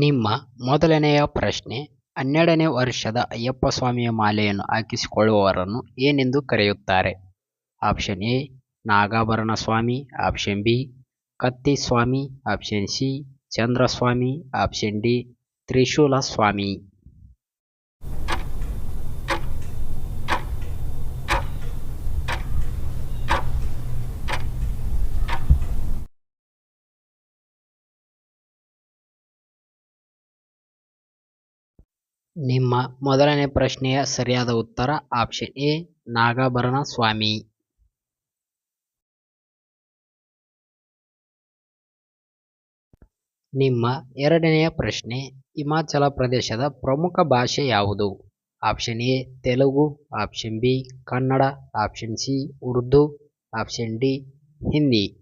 ನಿಮ್ಮ ಮೊದಲನೆಯ ಪ್ರಶ್ನೆ, ಹನ್ನೆರಡನೇ ವರ್ಷದ ಅಯ್ಯಪ್ಪ ಸ್ವಾಮಿಯ ಮಾಲೆಯನ್ನು ಹಾಕಿಸಿಕೊಳ್ಳುವವರನ್ನು ಏನೆಂದು ಕರೆಯುತ್ತಾರೆ? Option A Nagabharana Swami option B Katti Swami option C, Chandraswami. Option D ತ್ರಿಶೂಲ ಸ್ವಾಮಿ ನಿಮ್ಮ ಮೊದಲನೇ ಪ್ರಶ್ನೆಯ ಸರಿಯಾದ ಉತ್ತರ ಆಪ್ಷನ್ ಎ, ನಾಗಾಭರಣ ಸ್ವಾಮಿ. ನಿಮ್ಮ ಎರಡನೆಯ ಪ್ರಶ್ನೆ, ಹಿಮಾಚಲ ಪ್ರದೇಶದ ಪ್ರಮುಖ ಭಾಷೆ ಯಾವುದು? Option A, Telugu option B, Kannada option C, Urdu option D, Hindi.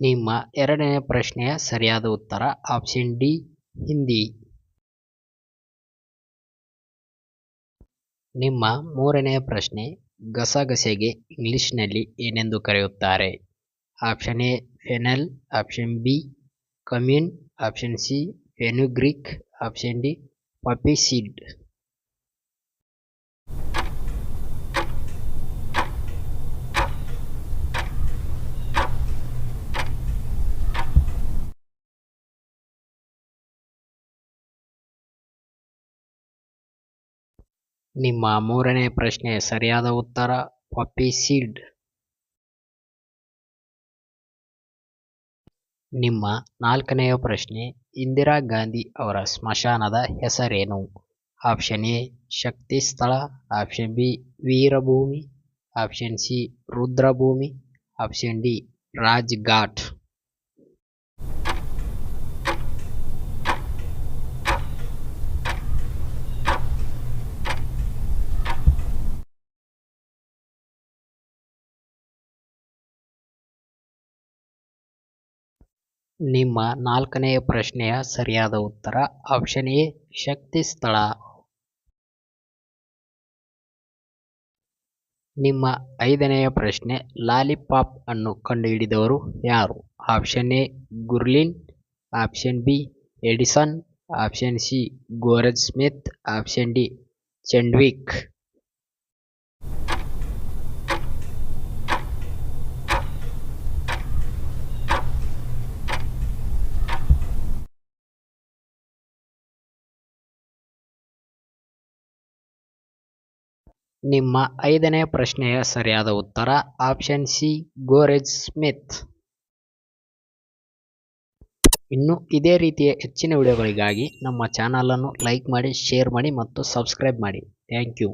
ನಿಮ್ಮ ಎರಡನೇ ಪ್ರಶ್ನೆಯ ಸರಿಯಾದ ಉತ್ತರ ಆಪ್ಷನ್ ಡಿ ಹಿಂದಿ. ನಿಮ್ಮ ಮೂರನೆಯ ಪ್ರಶ್ನೆ ಗಸಗಸೆಗೆ ಇಂಗ್ಲಿಷ್ನಲ್ಲಿ ಏನೆಂದು ಕರೆಯುತ್ತಾರೆ? Option A fennel option B cumin option C fenugreek option D poppy seed ನಿಮ್ಮ ಮೂರನೇ ಪ್ರಶ್ನೆ ಸರಿಯಾದ ಉತ್ತರ, ಪಪ್ಪಿ ಸೀಡ್. ನಿಮ್ಮ ನಾಲ್ಕನೆಯ ಪ್ರಶ್ನೆ, ಇಂದಿರಾ ಗಾಂಧಿ ಅವರ ಸ್ಮಶಾನದ ಹೆಸರೇನು? Option A, Shakti Sthal, option B, Veerbhumi, option C, ರುದ್ರಭೂಮಿ, option D Raj ನಿಮ್ಮ ನಾಲ್ಕನೆಯ ಪ್ರಶ್ನೆಯ ಸರಿಯಾದ ಉತ್ತರ ಆಪ್ಷನ್ ಎ, ಶಕ್ತಿ ಸ್ಥಳ. ನಿಮ್ಮ ಐದನೆಯ ಪ್ರಶ್ನೆ, ಲಾಲಿಪಾಪ್ ಅನ್ನು ಕಂಡುಹಿಡಿದವರು ಯಾರು? Option A, Gurlin option B, Edison option C, George Smith option D, Chadwick. ನಿಮ್ಮ ಐದನೇ ಪ್ರಶ್ನೆಯ ಸರಿಯಾದ ಉತ್ತರ ಆಪ್ಷನ್ ಸಿ, ಗೋರೆಜ್ ಸ್ಮಿತ್. ಇನ್ನು ಇದೇ ರೀತಿಯ ಹೆಚ್ಚಿನ ವಿಡಿಯೋಗಳಿಗಾಗಿ ನಮ್ಮ ಚಾನಲನ್ನು ಲೈಕ್ ಮಾಡಿ, ಶೇರ್ ಮಾಡಿ ಮತ್ತು ಸಬ್ಸ್ಕ್ರೈಬ್ ಮಾಡಿ. Thank you.